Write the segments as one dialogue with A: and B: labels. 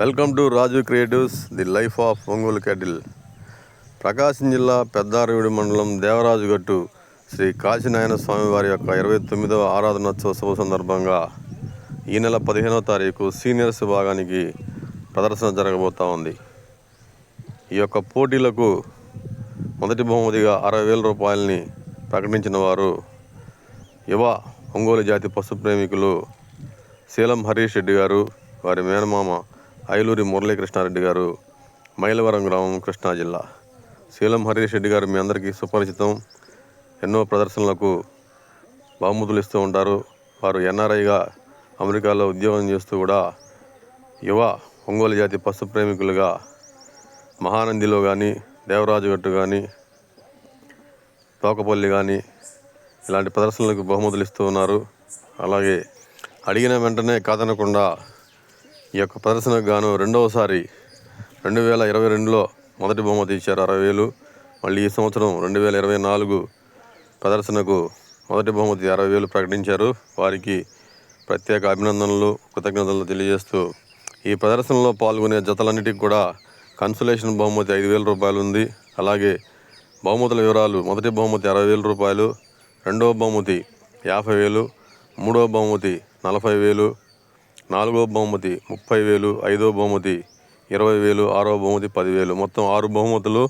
A: Welcome to Raju creatives the life of Ongole cattle. Prakasam జిల్లా పెద్దారవిడి మండలం దేవరాజు గట్టు శ్రీ కాశీనారాయణ స్వామి వారి యొక్క ఇరవై తొమ్మిదవ ఆరాధనోత్సవ సందర్భంగా ఈ నెల పదిహేనవ తారీఖు సీనియర్స్ విభాగానికి ప్రదర్శన జరగబోతా ఉంది. ఈ యొక్క పోటీలకు మొదటి బహుమతిగా అరవై వేల రూపాయలని ప్రకటించిన వారు యువ ఒంగోలు జాతి పశు ప్రేమికులు శీలం హరీష్ రెడ్డి గారు వారి మేనమామ ఐలూరి మురళీకృష్ణారెడ్డి గారు మైలవరం గ్రామం కృష్ణా జిల్లా. శీలం హరీష్ రెడ్డి గారు మీ అందరికీ సుపరిచితం. ఎన్నో ప్రదర్శనలకు బహుమతులు ఇస్తూ ఉంటారు. వారు ఎన్ఆర్ఐగా అమెరికాలో ఉద్యోగం చేస్తూ కూడా యువ ఒంగోలు జాతి పశు ప్రేమికులుగా మహానందిలో కానీ దేవరాజు గట్టు కానీ తోకపల్లి కానీ ఇలాంటి ప్రదర్శనలకు బహుమతులు ఇస్తూ ఉన్నారు. అలాగే అడిగిన వెంటనే కాదనకుండా ఈ యొక్క ప్రదర్శనకు గాను రెండవసారి రెండు వేల ఇరవై రెండులో మొదటి బహుమతి ఇచ్చారు అరవై వేలు. మళ్ళీ ఈ సంవత్సరం రెండు వేల ఇరవై నాలుగు ప్రదర్శనకు మొదటి బహుమతి అరవై వేలు ప్రకటించారు. వారికి ప్రత్యేక అభినందనలు కృతజ్ఞతలు తెలియజేస్తూ ఈ ప్రదర్శనలో పాల్గొనే జతలన్నిటికి కూడా కన్సులేషన్ బహుమతి ఐదు వేల రూపాయలు ఉంది. అలాగే బహుమతుల వివరాలు మొదటి బహుమతి అరవై వేల రూపాయలు రెండవ బహుమతి యాభై వేలు మూడవ బహుమతి నలభై వేలు నాలుగో బహుమతి ముప్పై వేలు ఐదో బహుమతి ఇరవై వేలు ఆరవ బహుమతి పదివేలు. మొత్తం ఆరు బహుమతులు.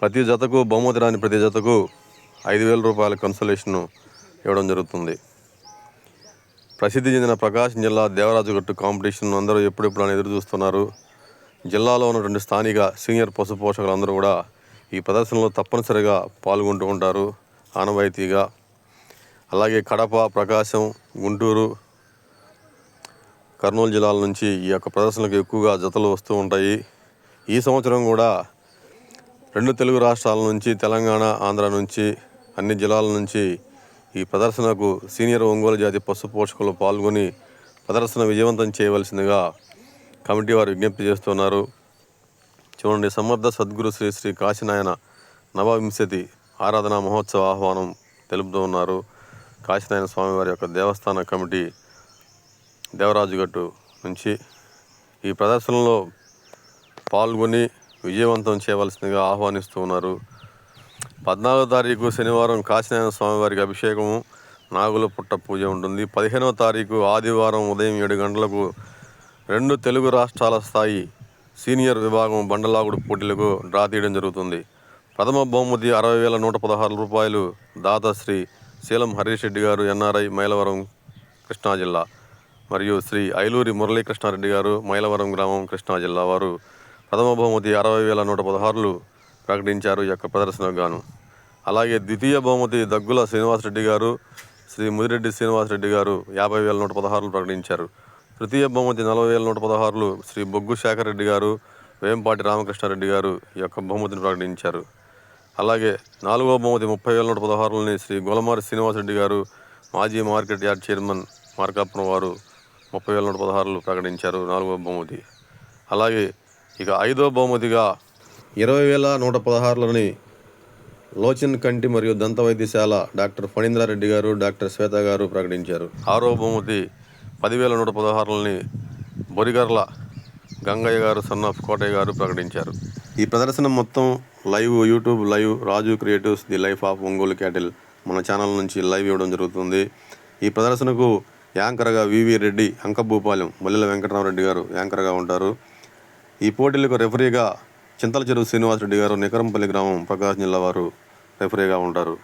A: ప్రతి జతకు బహుమతి రాని ప్రతి జతకు ఐదు వేల రూపాయల కన్సలేషన్ ఇవ్వడం జరుగుతుంది. ప్రసిద్ధి చెందిన ప్రకాశం జిల్లా దేవరాజు గట్టు కాంపిటీషన్ అందరూ ఎప్పుడెప్పుడు అని ఎదురు చూస్తున్నారు. జిల్లాలో ఉన్నటువంటి స్థానిక సీనియర్ పశు పోషకులు అందరూ కూడా ఈ ప్రదర్శనలో తప్పనిసరిగా పాల్గొంటూ ఉంటారు. ఆనవాయితీగా. అలాగే కడప ప్రకాశం గుంటూరు కర్నూలు జిల్లాల నుంచి ఈ యొక్క ప్రదర్శనలకు ఎక్కువగా జతలు వస్తూ ఉంటాయి. ఈ సంవత్సరం కూడా రెండు తెలుగు రాష్ట్రాల నుంచి తెలంగాణ ఆంధ్ర నుంచి అన్ని జిల్లాల నుంచి ఈ ప్రదర్శనకు సీనియర్ ఒంగోలు జాతి పశు పోషకులు పాల్గొని ప్రదర్శన విజయవంతం చేయవలసిందిగా కమిటీ వారు విజ్ఞప్తి చేస్తున్నారు. చూడండి సమర్థ సద్గురు శ్రీ శ్రీ కాశీనాయన నవవింశతి ఆరాధన మహోత్సవ ఆహ్వానం తెలుపుతూ ఉన్నారు. కాశీనాయన స్వామివారి యొక్క దేవస్థాన కమిటీ దేవరాజుగట్టు నుంచి ఈ ప్రదర్శనలో పాల్గొని విజయవంతం చేయవలసిందిగా ఆహ్వానిస్తూ ఉన్నారు. పద్నాలుగో తారీఖు శనివారం కాశీనారాయణ స్వామివారికి అభిషేకము నాగుల పుట్ట పూజ ఉంటుంది. పదిహేనవ తారీఖు ఆదివారం ఉదయం ఏడు గంటలకు రెండు తెలుగు రాష్ట్రాల స్థాయి సీనియర్ విభాగం బండలాగుడు పోటీలకు డ్రా తీయడం జరుగుతుంది. ప్రథమ బహుమతి అరవై వేల నూట పదహారు రూపాయలు దాతశ్రీ శీలం హరీష్ రెడ్డి గారు ఎన్ఆర్ఐ మైలవరం కృష్ణా జిల్లా. మరియు శ్రీ ఐలూరి మురళీకృష్ణారెడ్డి గారు మైలవరం గ్రామం కృష్ణా జిల్లా వారు ప్రథమ బహుమతి అరవై వేల నూట పదహారులు ప్రకటించారు ఈ యొక్క ప్రదర్శనకు గాను అలాగే ద్వితీయ బహుమతి దగ్గుల శ్రీనివాసరెడ్డి గారు శ్రీ ముదిరెడ్డి శ్రీనివాసరెడ్డి గారు యాభై వేల నూట పదహారులు ప్రకటించారు. తృతీయ బహుమతి నలభై వేల నూట పదహారులు శ్రీ బొగ్గు శేఖర్ రెడ్డి గారు వేంపాటి రామకృష్ణారెడ్డి గారు ఈ యొక్క బహుమతిని ప్రకటించారు. అలాగే నాలుగవ బహుమతి ముప్పై వేల నూట పదహారులని శ్రీ గోలమారి శ్రీనివాసరెడ్డి గారు మాజీ మార్కెట్ యార్డ్ చైర్మన్ మార్కాపురం వారు ముప్పై వేల నూట పదహారులు ప్రకటించారు నాలుగవ బహుమతి. అలాగే ఇక ఐదవ బహుమతిగా ఇరవై వేల నూట పదహారులని లోచన్ కంటి మరియు దంత వైద్యశాల డాక్టర్ ఫణీంద్రారెడ్డి గారు డాక్టర్ శ్వేత గారు ప్రకటించారు. ఆరో బహుమతి పదివేల నూట పదహారులని బొరిగర్ల గంగయ్య గారు సన్ ఆఫ్ కోటయ్య గారు ప్రకటించారు. ఈ ప్రదర్శన మొత్తం live YouTube live Raju creatives the life of Ongole cattle మన ఛానల్ నుంచి లైవ్ ఇవ్వడం జరుగుతుంది. ఈ ప్రదర్శనకు యాంకర్గా వివి రెడ్డి అంకభూపాలెం మల్లెల వెంకటరామరెడ్డి గారు యాంకర్గా ఉంటారు. ఈ పోటీలకు రెఫరీగా చింతల చెరువు శ్రీనివాసరెడ్డి గారు నికరంపల్లి గ్రామం ప్రకాశం జిల్లా వారు రెఫరీగా ఉంటారు.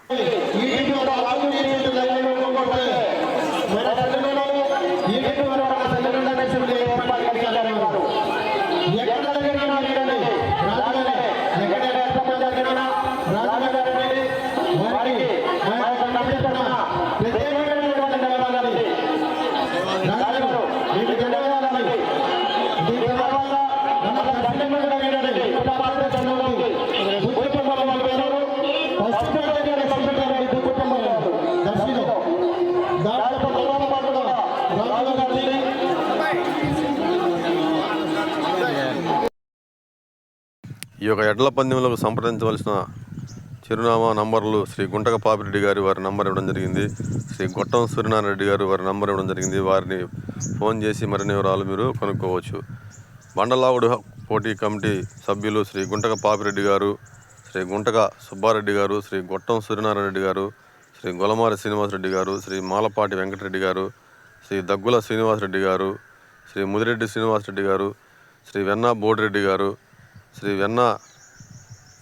A: ఈ యొక్క ఎడ్ల పందెంలకు సంప్రదించవలసిన చిరునామా నంబర్లు శ్రీ గుంటక పాపిరెడ్డి గారి వారి నంబర్ ఇవ్వడం జరిగింది. శ్రీ గొట్టం సూర్యనారాయణ రెడ్డి గారు వారి నంబర్ ఇవ్వడం జరిగింది. వారిని ఫోన్ చేసి మరిన్ని వివరాలు మీరు కనుక్కోవచ్చు. బండలావుడు పోటీ కమిటీ సభ్యులు శ్రీ గుంటక పాపిరెడ్డి గారు శ్రీ గుంటక సుబ్బారెడ్డి గారు శ్రీ గొట్టం సూర్యనారాయణ రెడ్డి గారు శ్రీ గొలమారి శ్రీనివాసరెడ్డి గారు శ్రీ మాలపాటి వెంకటరెడ్డి గారు శ్రీ దగ్గుల శ్రీనివాసరెడ్డి గారు శ్రీ ముదిరెడ్డి శ్రీనివాసరెడ్డి గారు శ్రీ వెన్న బోడిరెడ్డి గారు శ్రీ వెన్న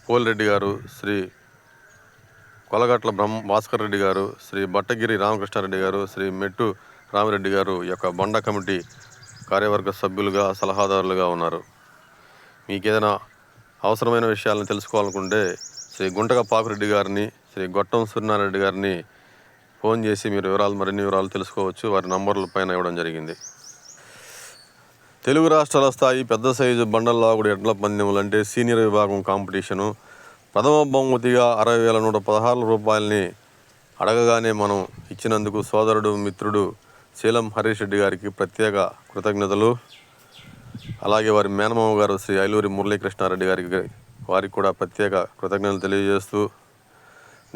A: పోలిరెడ్డి గారు శ్రీ కొలగట్ల బ్రహ్మ భాస్కర్ రెడ్డి గారు శ్రీ బట్టగిరి రామకృష్ణారెడ్డి గారు శ్రీ మెట్టు రామిరెడ్డి గారు యొక్క బండ కమిటీ కార్యవర్గ సభ్యులుగా సలహాదారులుగా ఉన్నారు. మీకు ఏదైనా అవసరమైన విషయాలను తెలుసుకోవాలనుకుంటే శ్రీ గుంటక పాపిరెడ్డి గారిని శ్రీ గొట్టం సూర్యనారాయణ గారిని ఫోన్ చేసి మీరు వివరాలు మరిన్ని వివరాలు తెలుసుకోవచ్చు. వారి నంబర్ల పైన ఇవ్వడం జరిగింది. తెలుగు రాష్ట్రాల స్థాయి పెద్ద సైజు బండల్లాగుడు ఎడ్ల పందెములు అంటే సీనియర్ విభాగం కాంపిటీషను. ప్రథమ బహుమతిగా అరవై వేల నూట పదహారు రూపాయలని అడగగానే మనం ఇచ్చినందుకు సోదరుడు మిత్రుడు శీలం హరీష్ రెడ్డి గారికి ప్రత్యేక కృతజ్ఞతలు. అలాగే వారి మేనమామ గారు శ్రీ ఐలూరి మురళీకృష్ణారెడ్డి గారికి వారికి కూడా ప్రత్యేక కృతజ్ఞతలు తెలియజేస్తూ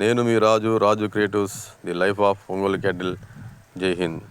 A: నేను మీ Raju Raju creatives the life of Ongole cattle. Jai Hind.